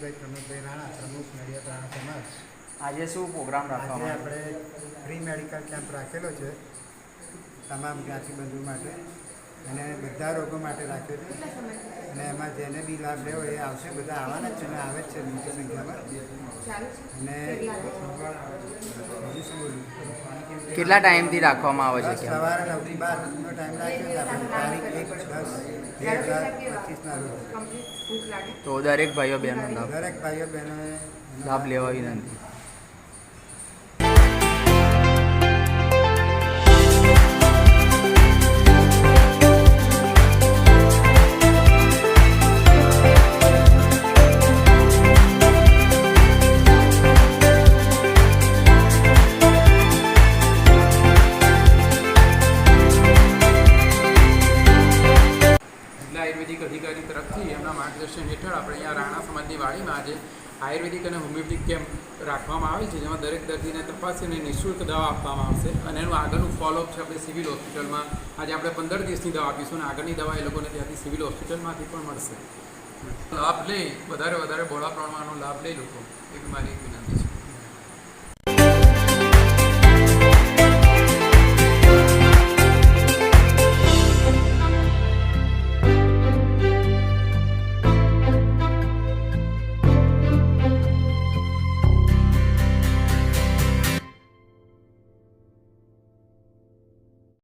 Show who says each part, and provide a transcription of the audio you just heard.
Speaker 1: જયેશભાઈ પ્રમોદભાઈ રાણા પ્રમુખ મેડિયા રાણા સમાજ. આજે શું પ્રોગ્રામ
Speaker 2: રાખવામાં આજે
Speaker 1: આપણે ફ્રી મેડિકલ કેમ્પ રાખેલો છે તમામ જ્ઞાતિબંધુ માટે. અને બધા રોગો માટે રાખ્યો છે. અને એમાં જેને બી લાભ લેવો એ આવશે બધા આવવાના જ છે ને આવે જ છે મોટી સંખ્યામાં. અને
Speaker 2: કેટલા ટાઈમથી રાખવામાં આવે છે
Speaker 1: સવારે નવથી બારનો ટાઈમ રાખ્યો છે આપણે તારીખ એક દસ બે હજાર પચીસના રોજ.
Speaker 2: તો દરેક ભાઈઓ બહેનો
Speaker 1: દરેક ભાઈઓ બહેનોએ
Speaker 2: લાભ લેવા વિનંતી
Speaker 3: આયુર્વેદિક અધિકારી તરફથી એમના માર્ગદર્શન હેઠળ આપણે અહીંયા રાણા સમાજની વાડીમાં આજે આયુર્વેદિક અને હોમિયોપેથિક કેમ્પ રાખવામાં આવે છે, જેમાં દરેક દર્દીને તપાસીને નિઃશુલ્ક દવા આપવામાં આવશે અને એનું આગળનું ફોલોઅપ છે આપણે સિવિલ હોસ્પિટલમાં. આજે આપણે પંદર દિવસની દવા આપીશું અને આગળની દવા એ લોકોને ત્યાંથી સિવિલ હોસ્પિટલમાંથી પણ મળશે. લાભ લઈ વધારે વધારે બહોળા પ્રમાણનો લાભ લઈ લોકો. એ મારી વિનંતી છે.